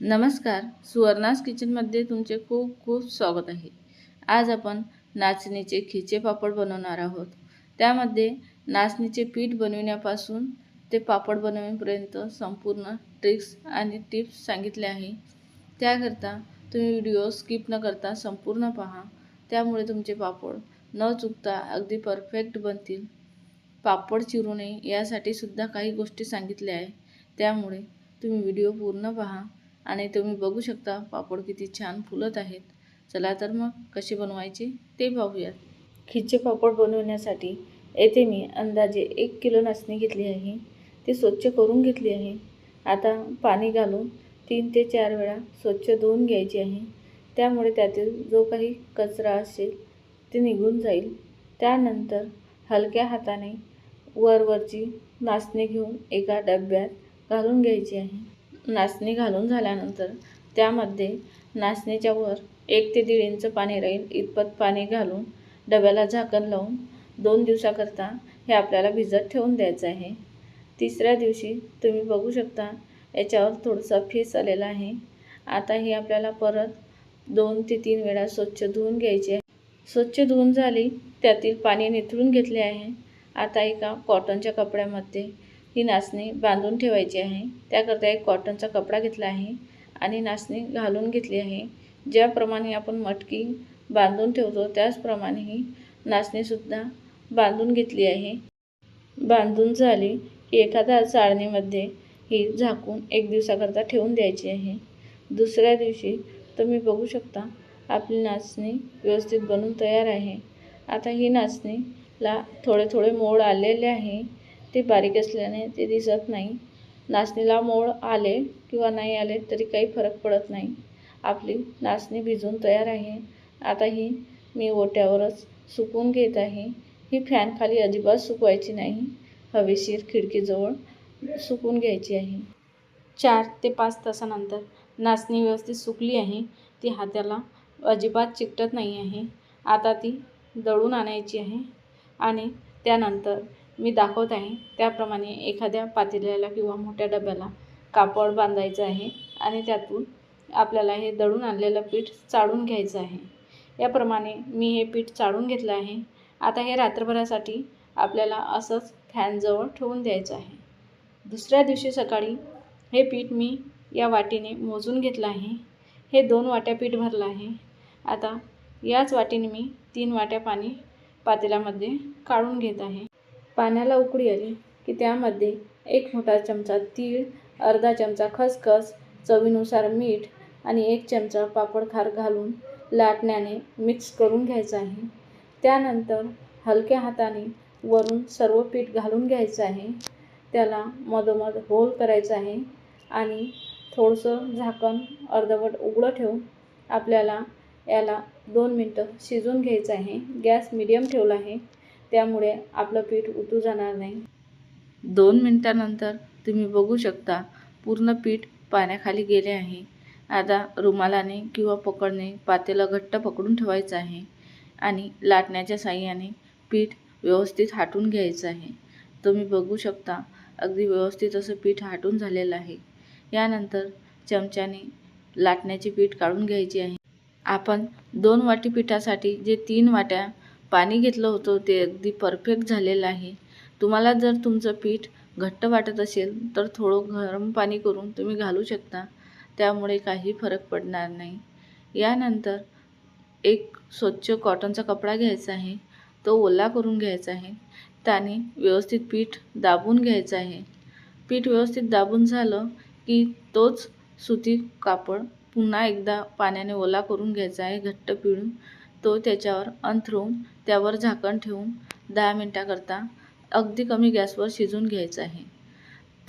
नमस्कार. सुवर्णास किचनमध्ये तुमचे खूप खूप स्वागत आहे. आज आपण नाचणीचे खिचे पापड बनवणार आहोत. त्यामध्ये नाचणीचे पीठ बनविण्यापासून ते पापड बनवण्यापर्यंत संपूर्ण ट्रिक्स आणि टिप्स सांगितले आहे. त्याकरता तुम्ही व्हिडिओ स्किप न करता संपूर्ण पहा. त्यामुळे तुमचे पापड न चुकता अगदी परफेक्ट बनतील. पापड चिरू नये यासाठी सुद्धा काही गोष्टी सांगितल्या आहे. त्यामुळे तुम्ही व्हिडिओ पूर्ण पहा. आणि तुम्ही बघू शकता पापड किती छान फुलत आहेत. चला तर मग कसे बनवायचे ते पाहूयात खिचे पापड बनवण्यासाठी येथे मी अंदाजे एक किलो नाचणी घेतली आहे. ती स्वच्छ करून घेतली आहे. आता पाणी घालून तीन ते चार वेळा स्वच्छ धुवून घ्यायची आहे. त्यामुळे त्यातील जो काही कचरा असेल ते निघून जाईल. त्यानंतर हलक्या हाताने वरवरची नाचणी घेऊन एका डब्यात घालून घ्यायची आहे. नाचणी घालून झाल्यानंतर त्यामध्ये नाचणीच्या वर एक ते दीड इंच पाणी राहील इतपत पाणी घालून डब्याला झाकण लावून दोन दिवसाकरता हे आपल्याला भिजत ठेवून द्यायचं आहे. तिसऱ्या दिवशी तुम्ही बघू शकता याच्यावर थोडंसं फेस आलेला आहे. आता हे आपल्याला परत दोन ते तीन वेळा स्वच्छ धुवून घ्यायचे आहे. स्वच्छ धुवून झाली त्यातील पाणी निथळून घेतले आहे. आता एका कॉटनच्या कपड्यामध्ये ही नाचणी बांधून ठेवायची आहे. त्याकरता एक कॉटनचा कपडा घेतला आहे आणि नाचणी घालून घेतली आहे. ज्याप्रमाणे आपण मटकी बांधून ठेवतो त्याचप्रमाणे ही नाचणीसुद्धा बांधून घेतली आहे. बांधून झाली की एखाद्या चाळणीमध्ये ही झाकून एक दिवसाकरता ठेवून द्यायची आहे. दुसऱ्या दिवशी तुम्ही बघू शकता आपली नाचणी व्यवस्थित बनून तयार आहे. आता ही नाचणीला थोडे थोडे मोड आलेले आहे. ते बारीक असल्याने ते दिसत नाही. नाचणीला मोड आले किंवा नाही आले तरी काही फरक पडत नाही. आपली नाचणी भिजून तयार आहे. आता ही मी ओट्यावरच सुकून घेत आहे. ही फॅनखाली अजिबात सुकवायची नाही. हवेशीर खिडकीजवळ सुकून घ्यायची आहे. चार ते पाच तासानंतर नाचणी व्यवस्थित सुकली आहे. ती हाताला अजिबात चिकटत नाही आहे. आता ती दळून आणायची आहे. आणि त्यानंतर मी दाखवत आहे. त्याप्रमाणे एखाद्या पातेल्याला किंवा मोठ्या डब्याला कापड बांधायचं आहे आणि त्यातून आपल्याला हे दळून आणलेलं पीठ चाळून घ्यायचं आहे. याप्रमाणे मी हे पीठ चाळून घेतलं आहे. आता हे रात्रभरासाठी आपल्याला असंच फॅनजवळ ठेवून द्यायचं आहे. दुसऱ्या दिवशी सकाळी हे पीठ मी या वाटीने मोजून घेतलं आहे. हे दोन वाट्या पीठ भरलं आहे. आता याच वाटीने मी तीन वाट्या पाणी पातेल्यामध्ये काढून घेत आहे. पाण्याला उकळी आली की त्यामध्ये एक मोठा चमचा तीळ अर्धा चमचा खसखस चवीनुसार मीठ आणि एक चमचा पापड खार घालून लाटण्याने मिक्स करून घ्यायचं आहे. त्यानंतर हलक्या हाताने वरून सर्व पीठ घालून घ्यायचं आहे. त्याला मधोमध होल करायचं आहे आणि थोडंसं झाकण अर्धवट उघडं ठेवून आपल्याला याला दोन मिनटं शिजवून घ्यायचं आहे. गॅस मिडियम ठेवला आहे. त्यामुळे आपलं पीठ उतू जाणार नाही. दोन मिनटानंतर तुम्ही बघू शकता पूर्ण पीठ पाण्याखाली गेले आहे. आता रुमालाने किंवा पकडणे पातेलं घट्ट पकडून ठेवायचं आहे आणि लाटण्याच्या साह्याने पीठ व्यवस्थित हाटून घ्यायचं आहे. तुम्ही बघू शकता अगदी व्यवस्थित असं पीठ हाटून झालेलं आहे. यानंतर चमच्याने लाटण्याचे पीठ काढून घ्यायचे आहे. आपण दोन वाटी पिठासाठी जे तीन वाट्या पाणी घेतलं होतं ते अगदी परफेक्ट झालेलं आहे. तुम्हाला जर तुमचं पीठ घट्ट वाटत असेल तर थोडं गरम पाणी करून तुम्ही घालू शकता. त्यामुळे काही फरक पडणार नाही. यानंतर एक स्वच्छ कॉटनचा कपडा घ्यायचा आहे. तो ओला करून घ्यायचा आहे. त्याने व्यवस्थित पीठ दाबून घ्यायचं आहे. पीठ व्यवस्थित दाबून झालं की तोच सुती कापड पुन्हा एकदा पाण्याने ओला करून घ्यायचा आहे घट्ट पिळून. तो त्याच्यावर अंथरून त्यावर झाकण ठेवून दहा मिनटाकरता अगदी कमी गॅसवर शिजून घ्यायचं आहे.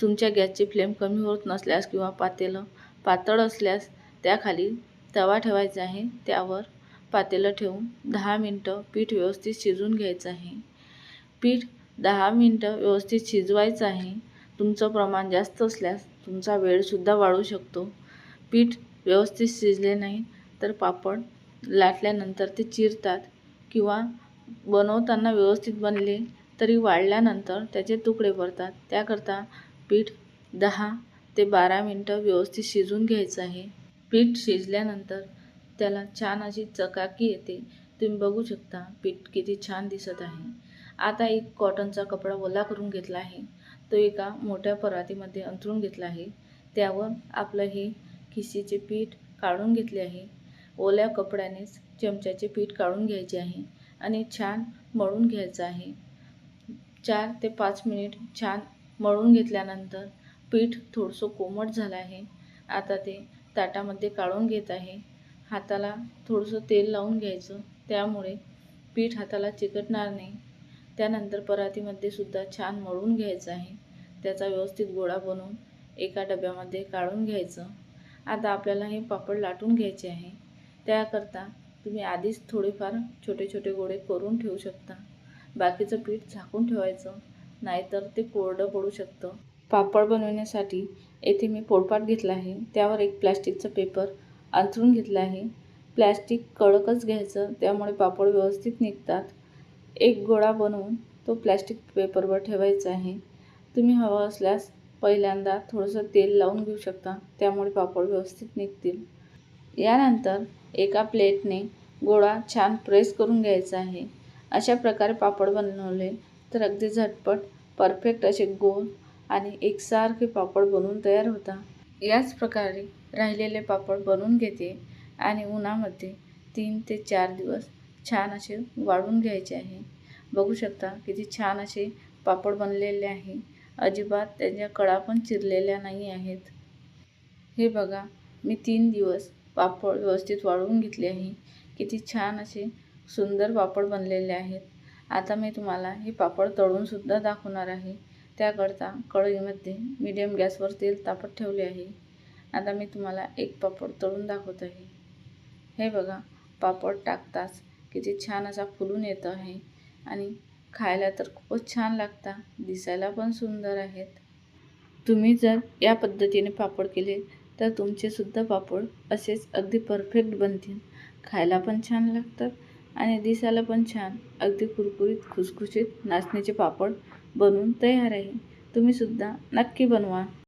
तुमच्या गॅसची फ्लेम कमी होत नसल्यास किंवा पातेलं पातळ असल्यास त्याखाली तवा ठेवायचा आहे. त्यावर पातेलं ठेवून दहा मिनटं पीठ व्यवस्थित शिजून घ्यायचं आहे. पीठ दहा मिनटं व्यवस्थित शिजवायचं आहे. तुमचं प्रमाण जास्त असल्यास तुमचा वेळसुद्धा वाढू शकतो. पीठ व्यवस्थित शिजले नाही तर पापड लाटल्यानंतर ते चिरतात किंवा बनवताना व्यवस्थित बनले तरी वाळल्यानंतर त्याचे तुकडे पडतात. त्याकरता पीठ दहा ते बारा मिनटं व्यवस्थित शिजून घ्यायचं आहे. पीठ शिजल्यानंतर त्याला छान अशी चकाकी येते. तुम्ही बघू शकता पीठ किती छान दिसत आहे. आता एक कॉटनचा कपडा ओला करून घेतला आहे. तो एका मोठ्या परातीमध्ये अंथरून घेतला आहे. त्यावर आपलं हे खिशीचे पीठ काढून घेतले आहे. ओल्या कपड्यानेच चमच्याचे पीठ काढून घ्यायचे आहे आणि छान मळून घ्यायचं आहे. चार ते पाच मिनिट छान मळून घेतल्यानंतर पीठ थोडंसं कोमट झालं आहे. आता ते ताटामध्ये काढून घेत आहे. हाताला थोडंसं तेल लावून घ्यायचं. त्यामुळे पीठ हाताला चिकटणार नाही. त्यानंतर परातीमध्ये सुद्धा छान मळून घ्यायचं आहे. त्याचा व्यवस्थित गोळा बनवून एका डब्यामध्ये काढून घ्यायचं. आता आपल्याला हे पापड लाटून घ्यायचे आहे. त्याकरता तुम्ही आधीच थोडेफार छोटे छोटे गोळे करून ठेवू शकता. बाकीचं पीठ झाकून ठेवायचं नाहीतर ते कोरडं पडू शकतं. पापड बनवण्यासाठी येथे मी पोळपाट घेतला आहे. त्यावर एक प्लॅस्टिकचा पेपर अंथरून घेतला आहे. प्लॅस्टिक कडकच घ्यायचं त्यामुळे पापड व्यवस्थित निघतात. एक गोळा बनवून तो प्लॅस्टिक पेपरवर ठेवायचा आहे. तुम्ही हवं असल्यास पहिल्यांदा थोडंसं तेल लावून घेऊ शकता त्यामुळे पापड व्यवस्थित निघतील. यानंतर एका प्लेटने गोळा छान प्रेस करून घ्यायचा आहे. अशा प्रकारे पापड बनवले तर अगदी झटपट परफेक्ट असे गोल आणि एकसारखे पापड बनवून तयार होता. याच प्रकारे राहिलेले पापड बनवून घेते आणि उन्हामध्ये तीन ते चार दिवस छान असे वाळून घ्यायचे आहे. बघू शकता किती छान असे पापड बनलेले आहे. अजिबात त्यांच्या कडा पण चिरलेल्या नाही आहेत. हे बघा मी तीन दिवस पापड व्यवस्थित वाळवून घेतले आहे. किती छान असे सुंदर पापड बनलेले आहेत. आता मी तुम्हाला हे पापड तळूनसुद्धा दाखवणार आहे. त्याकरता कढईमध्ये मीडियम गॅसवर तेल तापत ठेवले आहे. आता मी तुम्हाला एक पापड तळून दाखवत आहे. हे बघा पापड टाकताच किती छान असा फुलून येतो आहे. आणि खायला तर खूपच छान लागता दिसायला पण सुंदर आहेत. तुम्ही जर या पद्धतीने पापड केले तर तुमचे सुद्धा पापड असेच अगदी परफेक्ट बनतील. खायला पण छान लागतात आणि दिसायला पण छान. अगदी कुरकुरीत खुसखुशीत नाचणीचे पापड बनवून तयार आहे. तुम्हीसुद्धा नक्की बनवा.